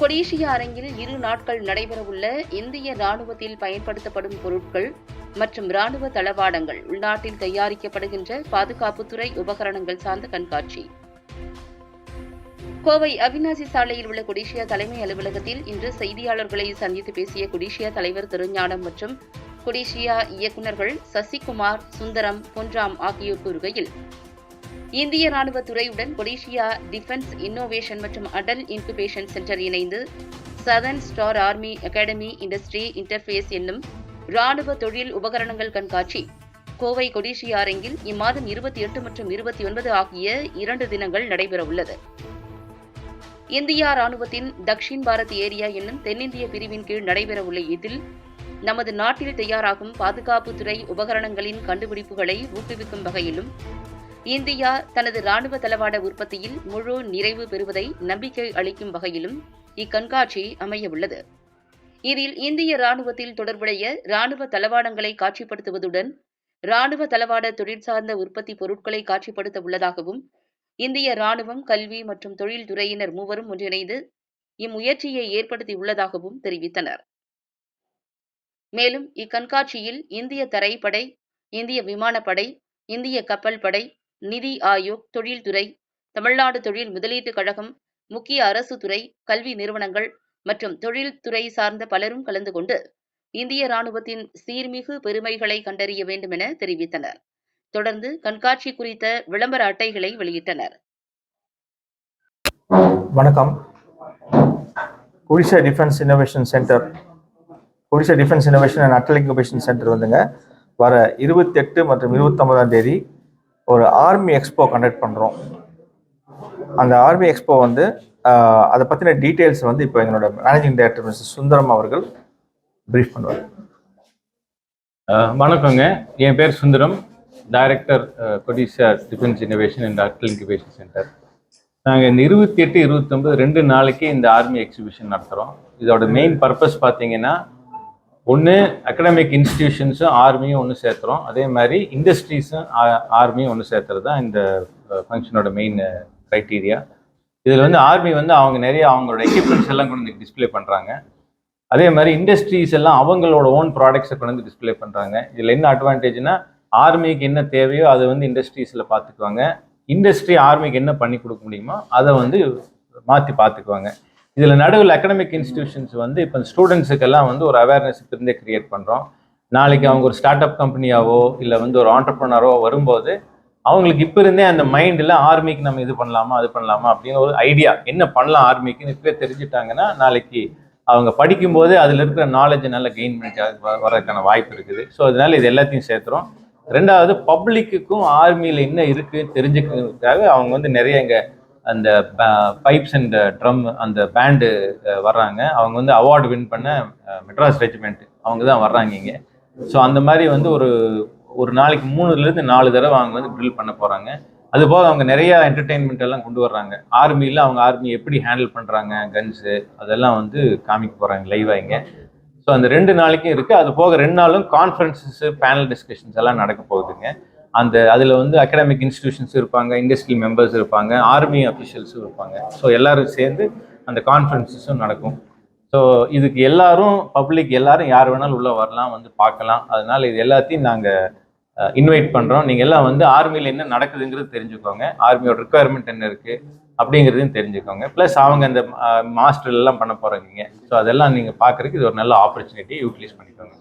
கொடிஷியா அரங்கில் இரு நாட்கள் நடைபெறவுள்ள இந்திய ராணுவத்தில் பயன்படுத்தப்படும் பொருட்கள் மற்றும் ராணுவ தளவாடங்கள் உள்நாட்டில் தயாரிக்கப்படுகின்ற பாதுகாப்புத்துறை உபகரணங்கள் சார்ந்த கண்காட்சி. கோவை அவிநாசி சாலையில் உள்ள கொடிஷியா தலைமை அலுவலகத்தில் இன்று செய்தியாளர்களை சந்தித்து பேசிய கொடிஷியா தலைவர் திருஞானம் மற்றும் கொடிஷியா இயக்குநர்கள் சசிகுமார் சுந்தரம் பொன்ராம் ஆகியோர் கூறுகையில் இந்திய ராணுவ துறையுடன் கொடிஷியா டிஃபென்ஸ் இன்னோவேஷன் மற்றும் அடல் இன்குபேஷன் சென்டர் இணைந்து southern star army academy industry interface என்னும் ராணுவ தொழில் உபகரணங்கள் கண்காட்சி. கோவை கொடிஷியா அரங்கில் இம்மாதம் இருபத்தி எட்டு மற்றும் இருபத்தி ஒன்பது ஆகிய இரண்டு தினங்கள் நடைபெறவுள்ளது. இந்தியா ராணுவத்தின் தக்ஷின் பாரத் ஏரியா என்னும் தென்னிந்திய பிரிவின் கீழ் நடைபெறவுள்ள இதில் நமது நாட்டில் தயாராகும் பாதுகாப்புத்துறை உபகரணங்களின் கண்டுபிடிப்புகளை ஊக்குவிக்கும் வகையிலும் இந்தியா தனது ராணுவ தளவாட உற்பத்தியில் முழு நிறைவு பெறுவதை நம்பிக்கை அளிக்கும் வகையிலும் இக்கண்காட்சி அமையவுள்ளது. இதில் இந்திய ராணுவத்தில் தொடர்புடைய ராணுவ தளவாடங்களை காட்சிப்படுத்துவதுடன் ராணுவ தளவாட தொழிற்சார்ந்த உற்பத்தி பொருட்களை காட்சிப்படுத்த உள்ளதாகவும் இந்திய ராணுவம் கல்வி மற்றும் தொழில் துறையினர் மூவரும் ஒன்றிணைந்து இம்முயற்சியை ஏற்படுத்தியுள்ளதாகவும் தெரிவித்தனர். மேலும் இக்கண்காட்சியில் இந்திய தரைப்படை இந்திய விமானப்படை இந்திய கப்பல் படை நிதி ஆயோக் தொழில்துறை தமிழ்நாடு தொழில் முதலீட்டுக் கழகம் முக்கிய அரசு துறை கல்வி நிறுவனங்கள் மற்றும் தொழில்துறை சார்ந்த பலரும் கலந்து கொண்டு இந்திய ராணுவத்தின் சீர்மிகு பெருமைகளை கண்டறிய வேண்டும் என தெரிவித்தனர். தொடர்ந்து கண்காட்சி குறித்த விளம்பர அட்டைகளை வெளியிட்டனர். வணக்கம். Codissia defence innovation centre Codissia defence innovation and Atal incubation centre வந்துங்க. வர இருபத்தெட்டு மற்றும் இருபத்தொம்பதாம் தேதி ஒரு ஆர்மி எக்ஸ்போ கண்டக்ட் பண்ணுறோம் அந்த ஆர்மி எக்ஸ்போ வந்து அதை பற்றின டீட்டெயில்ஸ் வந்து இப்போ எங்களோட மேனேஜிங் டைரக்டர் மிஸ்டர் சுந்தரம் அவர்கள் ப்ரீஃப் பண்ணுவார். வணக்கங்க. என் பேர் Sundaram. Director Codissia defence innovation and Atal incubation centre நாங்கள் இந்த இருபத்தி எட்டு இருபத்தொம்பது ரெண்டு நாளைக்கு இந்த ஆர்மி எக்ஸிபிஷன் நடத்துகிறோம் இதோட மெயின் பர்பஸ் பார்த்தீங்கன்னா ஒன்று அகடமிக் இன்ஸ்டிடியூஷன்ஸும் ஆர்மியும் ஒன்று சேர்த்துறோம். அதே மாதிரி இண்டஸ்ட்ரீஸும் ஆர்மியும் ஒன்று சேர்த்துறது தான் இந்த ஃபங்க்ஷனோட மெயின் க்ரைட்டீரியா இதில் வந்து ஆர்மி வந்து அவங்க நிறைய அவங்களோட எக்யூப்மெண்ட்ஸ் எல்லாம் கொண்டு வந்து டிஸ்ப்ளே பண்ணுறாங்க அதே மாதிரி இண்டஸ்ட்ரீஸ் எல்லாம் அவங்களோட ஓன் ப்ராடக்ட்ஸை கொண்டு வந்து டிஸ்ப்ளே பண்ணுறாங்க இதில் என்ன அட்வான்டேஜ்னா ஆர்மிக்கு என்ன தேவையோ அதை வந்து இண்டஸ்ட்ரீஸில் பார்த்துக்குவாங்க. இண்டஸ்ட்ரி ஆர்மிக்கு என்ன பண்ணி கொடுக்க முடியுமோ அதை வந்து மாற்றி பார்த்துக்குவாங்க. இதில் நடுவில் அகடமிக் இன்ஸ்டிடியூஷன்ஸ் வந்து இப்போ ஸ்டூடெண்ட்ஸுக்கெல்லாம் வந்து ஒரு அவேர்னஸ் இப்போ இருந்தே கிரியேட் பண்ணுறோம் நாளைக்கு அவங்க ஒரு ஸ்டார்ட் அப் கம்பெனியாவோ இல்லை வந்து ஒரு ஆண்டர்ப்ரனரோ வரும்போது அவங்களுக்கு இப்போ இருந்தே அந்த மைண்டில் ஆர்மிக்கு நம்ம இது பண்ணலாமா அது பண்ணலாமா அப்படின்னு ஒரு ஐடியா என்ன பண்ணலாம் ஆர்மிக்குன்னு இப்போ தெரிஞ்சுட்டாங்கன்னா நாளைக்கு அவங்க படிக்கும்போது அதில் இருக்கிற நாலேஜை நல்லா கெயின் பண்ணி வரதுக்கான வாய்ப்பு இருக்குது. ஸோ அதனால இது எல்லாத்தையும் சேர்த்துறோம். ரெண்டாவது பப்ளிக்குக்கும் ஆர்மியில் என்ன இருக்குது தெரிஞ்சுக்கிறதுக்காக அவங்க வந்து நிறைய இங்கே அந்த பைப்ஸ் அண்ட் ட்ரம் அந்த பேண்டு வர்றாங்க. அவங்க வந்து அவார்டு வின் பண்ண மெட்ராஸ் ரெஜிமெண்ட் அவங்க தான் வர்றாங்க இங்கே. ஸோ அந்த மாதிரி வந்து ஒரு ஒரு நாளைக்கு மூணுலேருந்து நாலு தடவை அவங்க வந்து ட்ரில் பண்ண போகிறாங்க அதுபோக அவங்க நிறையா என்டர்டெயின்மெண்ட் எல்லாம் கொண்டு வர்றாங்க. ஆர்மியில் அவங்க ஆர்மி எப்படி ஹேண்டில் பண்ணுறாங்க கன்ஸு அதெல்லாம் வந்து காமிக்க போகிறாங்க லைவாக இங்கே. ஸோ அந்த ரெண்டு நாளைக்கும் இருக்குது அது போக ரெண்டு நாளும் கான்ஃபரன்சஸ் பேனல் டிஸ்கஷன்ஸ் எல்லாம் நடக்க போகுதுங்க. அந்த அதில் வந்து அகடமிக் இன்ஸ்டிடியூஷன்ஸ் இருப்பாங்க இண்டஸ்ட்ரியல் மெம்பர்ஸ் இருப்பாங்க ஆர்மி அஃபிஷியல்ஸும் இருப்பாங்க. ஸோ எல்லோரும் சேர்ந்து அந்த கான்ஃபரன்சஸும் நடக்கும். ஸோ இதுக்கு எல்லாரும் பப்ளிக் எல்லாரும் யார் வேணாலும் உள்ளே வரலாம் வந்து பார்க்கலாம். அதனால் இது எல்லாத்தையும் நாங்கள் இன்வைட் பண்ணுறோம் நீங்கள் எல்லாம் வந்து ஆர்மியில் என்ன நடக்குதுங்கிறது தெரிஞ்சுக்கோங்க. ஆர்மியோட ரிக்குவயர்மெண்ட் என்ன இருக்குது அப்படிங்கிறதையும் தெரிஞ்சுக்கோங்க. ப்ளஸ் அவங்க அந்த மாஸ்டர் எல்லாம் பண்ண போகிறாங்க ஸோ அதெல்லாம் நீங்கள் பார்க்குறதுக்கு இது ஒரு நல்ல ஆப்பர்ச்சுனிட்டி யூட்டிலைஸ் பண்ணிக்கோங்க.